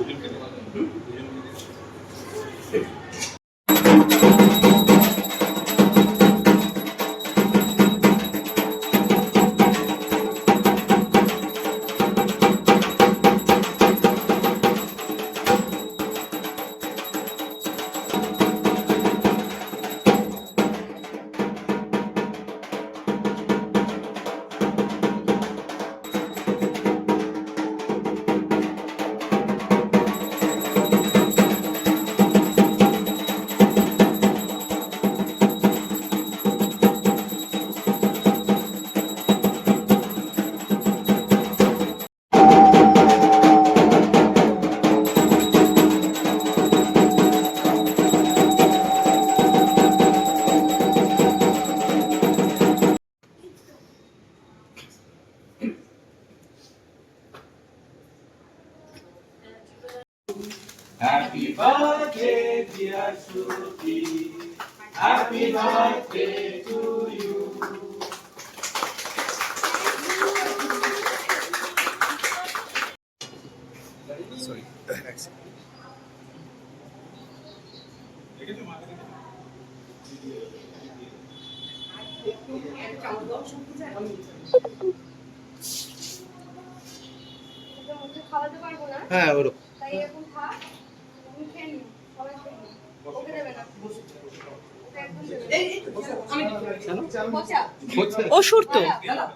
응? 응? হ্যাঁ ওরকম। তাই এখন থাক তুমি খেয়ে নিও সবাই খেয়ে নিও ওকে দেবে না ওকে একদম দেবে না। পচা। অসুর তো দাঁড়া, দাঁড়া।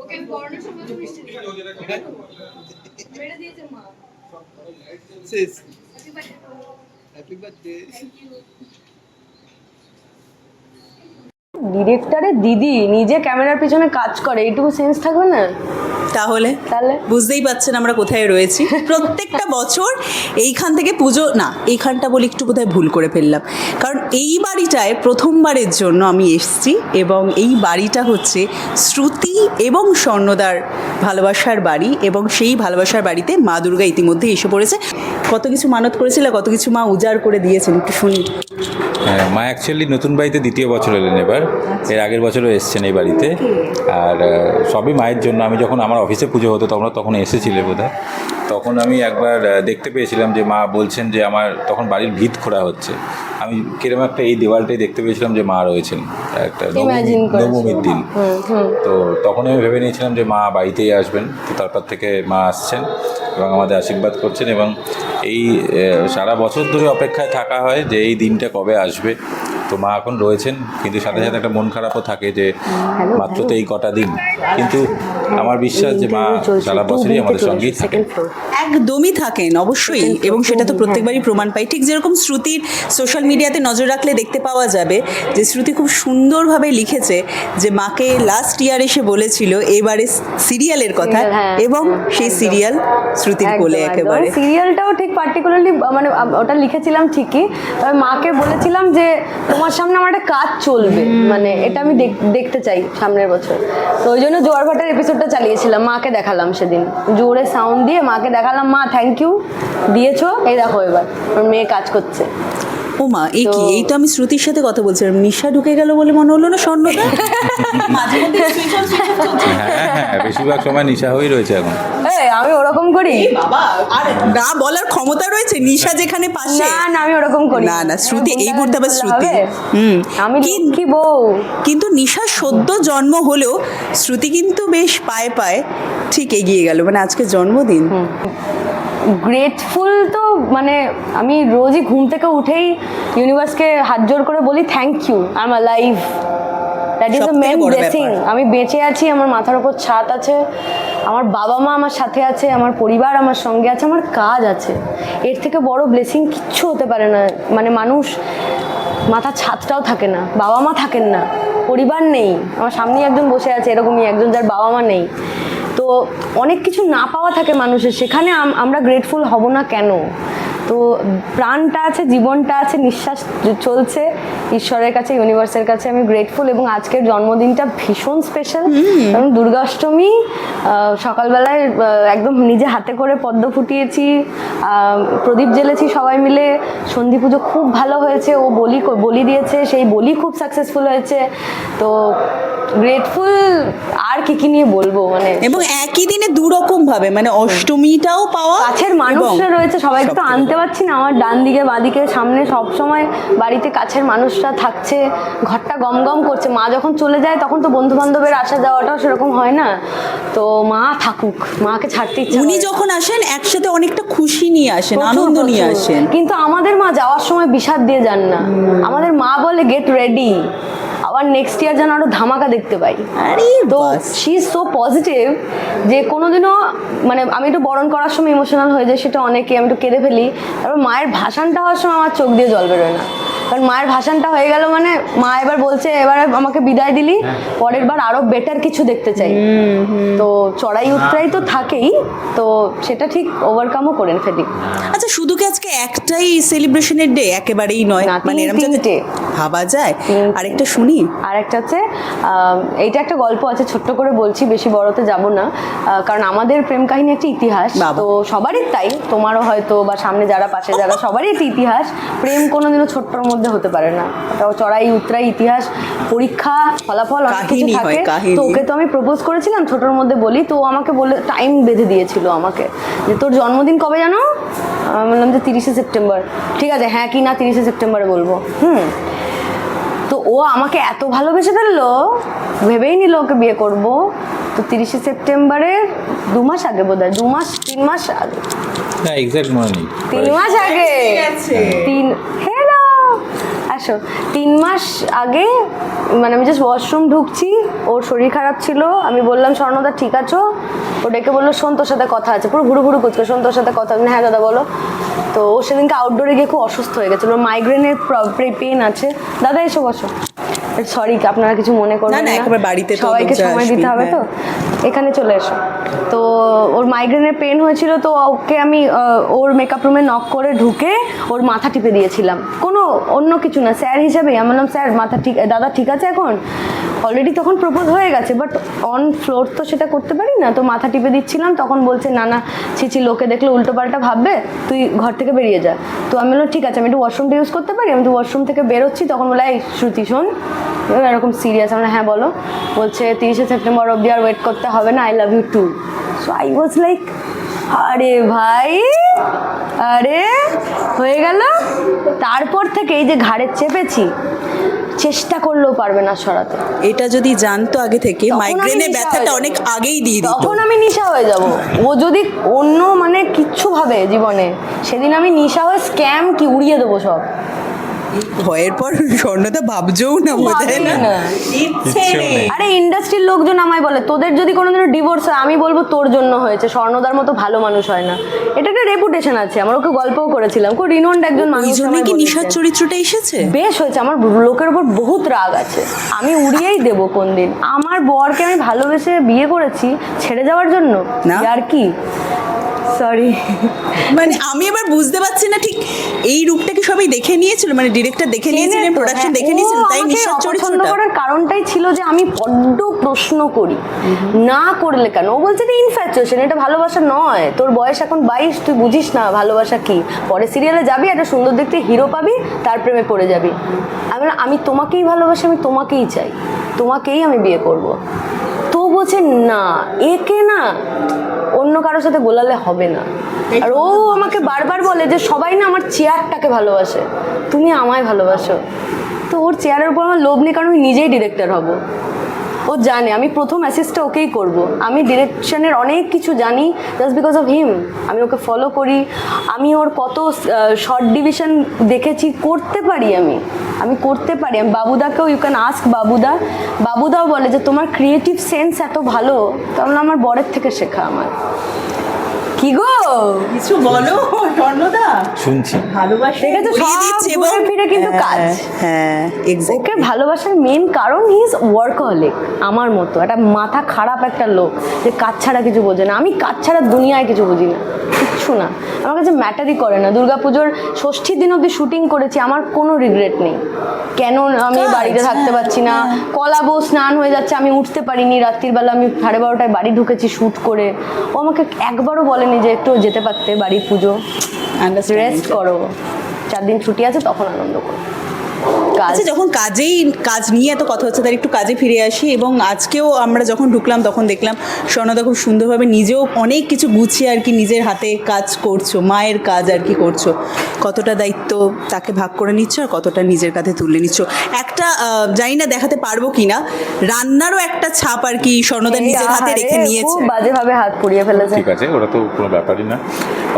ওকে আমি গরমের সময় তো মিষ্টি দিই। মেরে দিয়েছে মা Happy birthday to you. Thank you. ডিরেক্টরের দিদি নিজে ক্যামেরার পিছনে কাজ করে এইটুকু সেন্স থাকবে না? তাহলে? তাহলে? বুঝতেই পাচ্ছেন আমরা কোথায় রয়েছি। প্রত্যেকটা বছর এইখান থেকে পুজো না এইখানটা বলে একটু বোধহয় ভুল করে ফেললাম। কারণ এই বাড়িটায় প্রথমবারের জন্য আমি এসেছি এবং এই বাড়িটা হচ্ছে শ্রুতি এবং স্বর্ণদার ভালোবাসার বাড়ি এবং সেই ভালোবাসার বাড়িতে মা দুর্গা ইতিমধ্যে এসে পড়েছে। কত কিছু মানত করেছিল কত কিছু মা উজাড় করে দিয়েছেন একটু শুনি মা অ্যাকচুয়ালি নতুন বাড়িতে দ্বিতীয় বছর এলেন এবার। এর আগের বছরও এসছেন এই বাড়িতে। আর সবই মায়ের জন্য। আমি যখন আমার অফিসে পুজো হতো, তোমরা তখন এসেছিলে বোধ তখন আমি একবার দেখতে পেয়েছিলাম যে মা বলছেন যে আমার তখন বাড়ির ভিত খোঁড়া হচ্ছে। আমি কীরকম একটা এই দেওয়ালটাই দেখতে পেয়েছিলাম যে মা রয়েছেন একটা নবমীর দিন। তো তখন আমি ভেবে নিয়েছিলাম যে মা বাড়িতেই আসবেন তো তারপর থেকে মা আসছেন এবং আমাদের আশীর্বাদ করছেন এবং এই সারা বছর ধরে অপেক্ষায় থাকা হয় যে এই দিনটা কবে আসবে। তো মা এখন রয়েছেন কিন্তু সাথে সাথে একটা মন খারাপও থাকে যে মাত্র তো এই কটা দিন। কিন্তু আমার বিশ্বাস যে মা সারা বছরই আমাদের সঙ্গেই থাকেন। একদমই থাকেন অবশ্যই। এবং সেটা তো প্রত্যেকবারই প্রমাণ পাই। ঠিক যেরকম শ্রুতির সোশ্যাল মিডিয়াতে নজর রাখলে দেখতে পাওয়া যাবে যে শ্রুতি খুব সুন্দরভাবে লিখেছে যে মাকে লাস্ট ইয়ার এসে বলেছিল এবারে সিরিয়ালের কথা হ্যাঁ, এবং সেই সিরিয়াল শ্রুতির কোলে একেবারে। সিরিয়ালটাও ঠিক পার্টিকুলারলি মানে ওটা লিখেছিলাম ঠিকই তবে মাকে বলেছিলাম যে তোমার সামনে আমার একটা কাজ চলবে। মানে এটা আমি দেখ- দেখতে চাই সামনের বছর। তো ওই জন্য জোয়ার ভাটার এপিসোডটা চালিয়েছিলাম মাকে দেখালাম সেদিন। জোরে সাউন্ড দিয়ে মাকে দেখালাম মা থ্যাংক ইউ দিয়েছ? এই দেখো এবার আমার মেয়ে কাজ করছে। ও মা এই কি? এই তো আমি শ্রুতির সাথে কথা বলছিলাম নিশা ঢুকে গেল বলে মনে হলো না স্বর্ণদা? মাঝে মধ্যে হ্যাঁ বেশিরভাগ সময় নিশা হয়েই রয়েছে এখন। এই আমি ওরকম করি? বাবা আর না বলার ক্ষমতা রয়েছে? নিশা যেখানে পাশে। না না আমি ওরকম করি। না না শ্রুতি এই মুহূর্তে আবার শ্রুতি। হুম। আমি কি- কি বউ। কিন্তু নিশা সদ্য জন্ম হলেও শ্রুতি কিন্তু বেশ পায়ে পায়ে ঠিক এগিয়ে গেল। মানে আজকে জন্মদিন। গ্রেটফুল তো মানে আমি রোজই ঘুম থেকে উঠেই ইউনিভার্সকে হাত জোর করে বলি thank you I am live that is a main blessing আমি বেঁচে আছি আমার মাথার ওপর ছাদ আছে আমার বাবা মা আমার সাথে আছে আমার পরিবার আমার সঙ্গে আছে আমার কাজ আছে। এর থেকে বড় ব্লেসিং কিচ্ছু হতে পারে না। মানে মানুষ মাথার ছাদটাও থাকে না বাবা মা থাকেন না পরিবার নেই। আমার সামনেই একজন বসে আছে এরকমই একজন যার বাবা মা নেই। তো অনেক কিছু না পাওয়া থাকে মানুষের সেখানে আমরা গ্রেটফুল হব না কেন? তো প্রাণটা আছে জীবনটা আছে নিঃশ্বাস চলছে। ঈশ্বরের কাছে ইউনিভার্সের কাছে আমি গ্রেটফুল এবং আজকের জন্মদিনটা ভীষণ স্পেশাল কারণ দুর্গাষ্টমী সকালবেলায় একদম নিজে হাতে করে পদ্ম ফুটিয়েছি প্রদীপ জ্বেলেছি সবাই মিলে। সন্ধি পুজো খুব ভালো হয়েছে ও বলি বলি দিয়েছে সেই বলি খুব সাকসেসফুল হয়েছে। তো গ্রেটফুল আর কি কি নিয়ে বলব মানে এবং একই দিনে দু রকম ভাবে মানে অষ্টমীটাও পাওয়া কাছের মানুষরা রয়েছে সবাইকে তো আনতে পারছি না আমার ডান দিকে বাদিকে সামনে সব সময় বাড়িতে কাছের মানুষরা থাকছে ঘরটা গম গম করছে মা যখন চলে যায় তখন তো বন্ধু বান্ধবের আসা যাওয়াটাও সেরকম হয় না। তো মা থাকুক মাকে ছাড়তে ইচ্ছে উনি যখন আসেন একসাথে অনেকটা খুশি নিয়ে আসেন আনন্দ নিয়ে আসেন। কিন্তু আমাদের মা যাওয়ার সময় বিষাদ দিয়ে যান না। আমাদের মা বলে গেট রেডি আবার নেক্সট ইয়ার যেন আরও ধামাকা দেখতে পাই। আরে তো। শি ইজ সো পজিটিভ যে কোনোদিনও মানে আমি একটু বরণ করার সময় ইমোশনাল হয়ে যায় সেটা অনেকে আমি একটু কেঁদে ফেলি। তারপর মায়ের ভাষণটা হওয়ার সময় আমার চোখ দিয়ে জল বেরোয় না। কারণ মায়ের ভাষণটা হয়ে গেল মানে মা এবার বলছে এবার আমাকে বিদায় দিলি পরের বার আরও বেটার কিছু দেখতে চাই। তো চড়াই উত্তরাই তো থাকেই তো সেটা ঠিক ওভারকামও করেন ফেলি। আচ্ছা শুধু কি আজকে একটাই সেলিব্রেশনের ডে একেবারেই নয়। মানে এরকম ভাবা যায়। আরেকটা শুনি। আর একটা হচ্ছে এইটা একটা গল্প আছে ছোট্ট করে বলছি বেশি বড়তে যাব না। কারণ আমাদের প্রেম কাহিনী একটা ইতিহাস তো সবারই তাই। তোমারও হয়তো বা সামনে যারা পাশে যারা সবারই একটা ইতিহাস। প্রেম কোনোদিনও ছোট্টর মধ্যে হতে পারে না। ওটা চড়াই উতরাই ইতিহাস পরীক্ষা ফলাফল অনেক কিছু থাকে। তো ওকে তো আমি প্রপোজ করেছিলাম ছোটর মধ্যে বলি। তো আমাকে বলে টাইম বেঁধে দিয়েছিল আমাকে। যে তোর জন্মদিন কবে জানো? আমি বললাম যে তিরিশে সেপ্টেম্বর। ঠিক আছে হ্যাঁ কি না তিরিশে সেপ্টেম্বরে বলব। হুম। তো ও আমাকে এত ভালোবেসে ফেলল? ভেবেই নিল ওকে বিয়ে করব। তো তিরিশে সেপ্টেম্বরে দু মাস আগে বোধ হয় দু মাস তিন মাস আগে। না এক্সাক্ট মনে নেই। তিন মাস আগে। তিন হ্যালো! আসো। তিন মাস আগে মানে আমি জাস্ট ওয়াশরুম ঢুকছি ওর শরীর খারাপ ছিল। আমি বললাম স্বর্ণদা ঠিক আছো? ও ডেকে বলল শোন তোর সাথে কথা আছে। পুরো ঘুরু ঘুরু কুচকে শোন তোর সাথে কথা আছে। হ্যাঁ দাদা বলো। তো ও সেদিনকে আউটডোরে গিয়ে খুব অসুস্থ হয়ে গেছিল। মাইগ্রেনের পেন আছে। দাদা এসো বসো। সরি আপনারা কিছু মনে করবেন না, একবার বাড়িতে সবাইকে সময় দিতে হবে তো? এখানে চলে এসো। তো ওর মাইগ্রেনের পেন হয়েছিল, তো ওকে আমি ওর মেকআপ রুমে নক করে ঢুকে ওর মাথা টিপে দিয়েছিলাম। কোনো অন্য কিছু না, স্যার হিসেবে। আমি বললাম, স্যার, মাথা ঠিক, দাদা ঠিক আছে এখন? অলরেডি তখন প্রপোজ হয়ে গেছে বাট অন ফ্লোর তো সেটা করতে পারি না। তো মাথা টিপে দিচ্ছিলাম, তখন বলছে, না না ছিছি লোকে দেখলে উল্টো পাল্টা ভাববে, তুই ঘর থেকে বেরিয়ে যা। তো আমি বললাম, ঠিক আছে, আমি একটু ওয়াশরুমটা ইউজ করতে পারি? আমি তো ওয়াশরুম থেকে বেরোচ্ছি। তখন বলে, এই, শ্রুতি, শোন। এরকম সিরিয়াস আমরা হ্যাঁ বলো। বলছে, তিরিশে সেপ্টেম্বর অব্দি আর ওয়েট করতে হবে না I love you too so I was like আরে ভাই আরে হয়ে গেল? তারপর থেকে এই যে ঘাড়ে চেপেছি চেষ্টা করলেও পারবে না সরাতে। এটা যদি জানতো আগে থেকে মাইগ্রেনের ব্যথাটা অনেক আগেই দিয়ে দিত। তখন আমি নিশা হয়ে যাব। ও যদি অন্য মানে কিচ্ছু ভাবে জীবনে সেদিন আমি নিশা হয়ে স্ক্যাম কি উড়িয়ে দেবো সব। ভয়ের পর স্বর্ণতা ভাবছেও না বোঝায় না? আরে ইন্ডাস্ট্রির লোকজন আমায় বলে তোদের যদি কোনোদিনও ডিভোর্স হয় আমি বলব তোর জন্য হয়েছে। স্বর্ণদার মতো ভালো মানুষ হয় না। এটা একটা রেপুটেশন আছে। আমার ওকে গল্পও করেছিলাম। খুব রিনোন্ড একজন মানুষ জন্য কি। নিশার চরিত্রটা এসেছে? বেশ হয়েছে। আমার লোকের উপর বহুত রাগ আছে। আমি উড়িয়েই দেব কোন দিন। আমার বরকে আমি ভালোবেসে বিয়ে করেছি ছেড়ে যাওয়ার জন্য। আর কি? সরি মানে আমি এবার বুঝতে পারছি না ঠিক এই রূপটা কি সবাই দেখে নিয়েছিল? মানে ডিরেক্টর দেখে নিয়েছিলেন প্রোডাকশন দেখে নিয়েছিলেন তাই হ্যাঁ, পছন্দ করার কারণটাই ছিল যে আমি বড্ড প্রশ্ন করি। না করলে কেন? ও বলছে যে ইনফ্যাচুয়েশন এটা ভালোবাসা নয়। তোর বয়স এখন বাইশ তুই বুঝিস না ভালোবাসা কি? পরে সিরিয়ালে যাবি একটা সুন্দর দেখতে হিরো পাবি তার প্রেমে পড়ে যাবি। আমি আমি তোমাকেই ভালোবাসি আমি তোমাকেই চাই। তোমাকেই আমি বিয়ে করব। তো বলছে না একে না অন্য কারোর সাথে গোলালে হবে না। আর ও আমাকে বারবার বলে যে সবাই না আমার চেয়ারটাকে ভালোবাসে। তুমি আমায় ভালোবাসো। তো ওর চেয়ারের উপর আমার লোভ নেই কারণ আমি নিজেই ডিরেক্টর হব। ও জানে, আমি প্রথম অ্যাসিস্টটা ওকেই করব। আমি ডিরেকশনের অনেক কিছু জানি জাস্ট বিকজ অফ হিম আমি ওকে ফলো করি। আমি ওর কত শর্ট ডিভিশন দেখেছি, করতে পারি আমি। আমি করতে পারি। আমি বাবুদাকেও ইউ ক্যান আস্ক বাবুদা। বাবুদাও বলে যে, তোমার ক্রিয়েটিভ সেন্স এত ভালো, তাহলে আমার বরের থেকে শেখা আমার। কি গো? কিছু বলো স্বর্ণদা। শুনছি। ভালোবাসা। দেখেছ উড়িয়ে সব ঘুরে ফিরে কিন্তু কাজ। হ্যাঁ ওকে ভালোবাসার মেন কারণ হি ইজ ওয়ার্কহলিক আমার মতো। একটা মাথা খারাপ একটা লোক যে কাজ ছাড়া কিছু বোঝে না। আমি কাজ ছাড়া দুনিয়ায় কিছু বুঝি না কিচ্ছু না। আমার কাছে ম্যাটারই করে না। দুর্গাপুজোর ষষ্ঠীর দিন অবধি শুটিং করেছি আমার কোনো রিগ্রেট নেই। কেন আমি বাড়িতে থাকতে পারছি না? কলাবো স্নান হয়ে যাচ্ছে আমি উঠতে পারিনি। রাত্রির বেলা আমি সাড়ে বারোটায় বাড়ি ঢুকেছি শ্যুট করে। ও আমাকে একবারও বলেনি যে একটু যেতে পারতে বাড়ির পুজো। রেস্ট করো। চার দিন ছুটি আছে তখন আনন্দ করো। কাজ। আচ্ছা যখন কাজেই কাজ নিয়ে এত কথা হচ্ছে তার একটু কাজে ফিরে আসি এবং আজকেও আমরা যখন ঢুকলাম তখন দেখলাম স্বর্ণদা খুব সুন্দরভাবে নিজেও অনেক কিছু গুছিয়ে আর কি নিজের হাতে কাজ করছ মায়ের কাজ আর কি করছ। কতটা দায়িত্ব তাকে ভাগ করে নিচ্ছ আর কতটা নিজের কাঁধে তুলে নিচ্ছ? একটা আহ, জানি না দেখাতে পারব কি না রান্নারও একটা ছাপ আর কি স্বর্ণদা নিজের হাতে রেখে নিয়েছে। খুব বাজেভাবে হাত পুড়িয়ে ফেলেছে। ঠিক আছে ওটা তো কোনো ব্যাপারই না।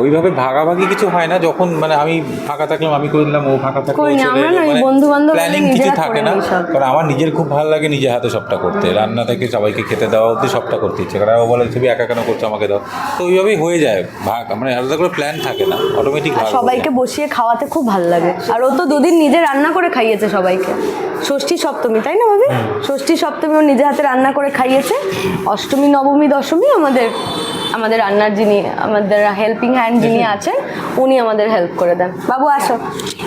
ওইভাবে ভাগাভাগি কিছু হয় না যখন মানে আমি ফাঁকা থাকলাম আমি করে দিলাম ও ফাঁকা থাকলে মানে প্ল্যানিং কিছু থাকে না। কারণ আমার নিজের খুব ভালো লাগে নিজের হাতে সবটা করতে রান্না থেকে সবাইকে খেতে দেওয়া অবধি সবটা করতে ইচ্ছে কারণ ও বলে তুমি একা কেন করছ আমাকে দাও। তো ওইভাবেই হয়ে যায় ভাগ মানে আলাদা করে প্ল্যান থাকে না অটোমেটিক সবাইকে বসিয়ে খাওয়াতে খুব ভালো লাগে। আর ও তো দুদিন নিজে রান্না করে খাইয়েছে সবাইকে। ষষ্ঠী সপ্তমী তাই না ভাবি? ষষ্ঠী সপ্তমী ও নিজে হাতে রান্না করে খাইয়েছে। অষ্টমী নবমী দশমী আমাদের আমাদের রান্নার যিনি আমাদের হেল্পিং হ্যান্ড যিনি আছেন উনি আমাদের হেল্প করে দেন। বাবু আসো।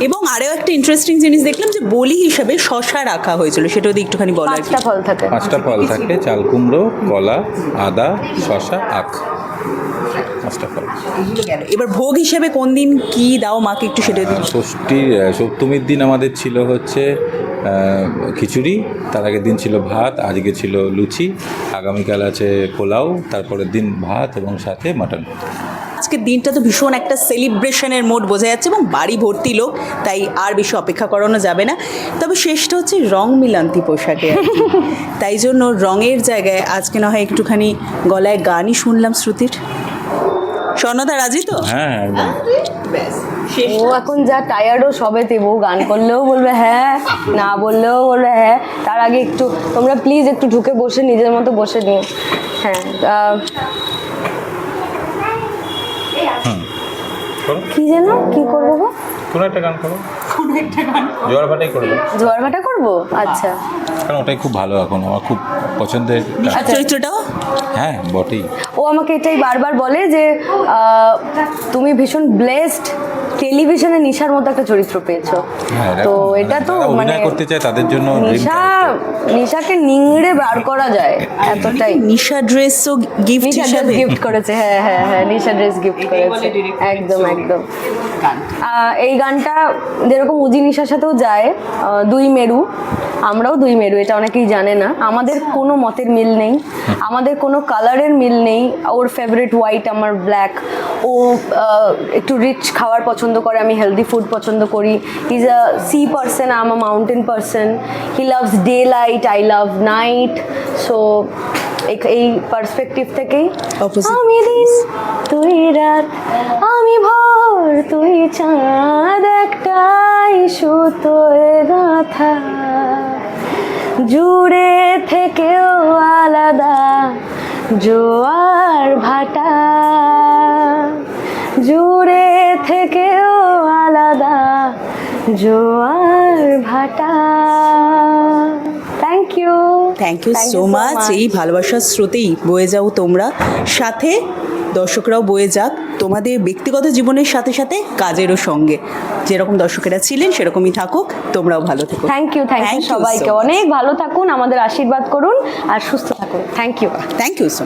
এবং আরও একটা ইন্টারেস্টিং জিনিস দেখলাম যে বলি হিসাবে শশা রাখা হয়েছিল সেটা যদি একটুখানি বলো একটা। পাঁচটা ফল থাকে। পাঁচটা ফল থাকে চাল কুমড়ো কলা আদা শশা আখ। এবার ভোগ হিসেবে কোন দিন কি দাও মাকে একটু সেটা দিন ষষ্ঠীর সপ্তমীর দিন আমাদের ছিল হচ্ছে খিচুড়ি তার আগের দিন ছিল ভাত আজকে ছিল লুচি আগামীকাল আছে পোলাও তারপরের দিন ভাত এবং সাথে মাটন। আজকের দিনটা তো ভীষণ একটা সেলিব্রেশনের মোড বোঝা যাচ্ছে এবং বাড়ি ভর্তি লোক তাই আর বেশি অপেক্ষা করানো যাবে না। তবে শেষটা হচ্ছে রং মিলান্তি পোশাকে তাই জন্য রঙের জায়গায় আজকে না হয় একটুখানি গলায় গানই শুনলাম শ্রুতির। স্বর্ণদা রাজি তো? হ্যাঁ একদম। ও এখন যা টায়ার্ডও সবে তেবো গান করলেও বলবে হ্যাঁ। না বললেও বলবে হ্যাঁ। তার আগে একটু তোমরা প্লিজ একটু ঢুকে বসে নিজের মতো বসে নিও। হ্যাঁ কি যেন কি করব গো? কোনো একটা গান করো। জোয়ার ভাটাই করব। জোয়ার ভাটা করব? আচ্ছা। কারণ ওটাই খুব ভালো এখন আমার খুব পছন্দের। আর চরিত্রটাও হ্যাঁ বটেই ও আমাকে এটাই বারবার বলে যে তুমি ভীষণ ব্লেসড টেলিভিশনে নিশার মতো একটা চরিত্র পেয়েছ। হ্যাঁ তো এটা তো মানে করতে চায় তাদের জন্য নিশা নিশাকে নিংড়ে বার করা যায় এতটাই। নিশা ড্রেস ড্রেসও গিফট হিসাবে। গিফট করেছে হ্যাঁ হ্যাঁ হ্যাঁ নিশা ড্রেস গিফট করেছে। একদম একদম। এই গানটা যেরকম উজি নিশার সাথেও যায় দুই মেরু। আমরাও দুই মেরু এটা অনেকেই জানে না। আমাদের কোনো মতের মিল নেই। আমাদের কোনো কালারের মিল নেই। ওর ফেভারিট হোয়াইট আমার ব্ল্যাক ও একটু রিচ খাওয়ার পছন্দ করে আমি হেলদি ফুড পছন্দ করি। Is a sea person I'm a mountain person he loves daylight I love night so এই পার্সপেক্টিভ থেকেই আমি দিন তুই রাত আমি ভোর তুই চাঁদ একটাই সুতোয় গাথা। জুড়ে থেকেও আলাদা জোয়ার ভাটা। জুড়ে আলাদা জোয়ার ভাটা। Thank you thank you so much এই ভালোবাসার স্রোতেই বয়ে যাও তোমরা। সাথে দর্শকরাও বয়ে যাক তোমাদের ব্যক্তিগত জীবনের সাথে সাথে কাজেরও সঙ্গে। যেরকম দর্শকেরা ছিলেন সেরকমই থাকুক। তোমরাও ভালো থেকো। থ্যাংক ইউ থ্যাংক ইউ সবাইকে। অনেক ভালো থাকুন আমাদের আশীর্বাদ করুন আর সুস্থ থাকুন। Thank you thank you so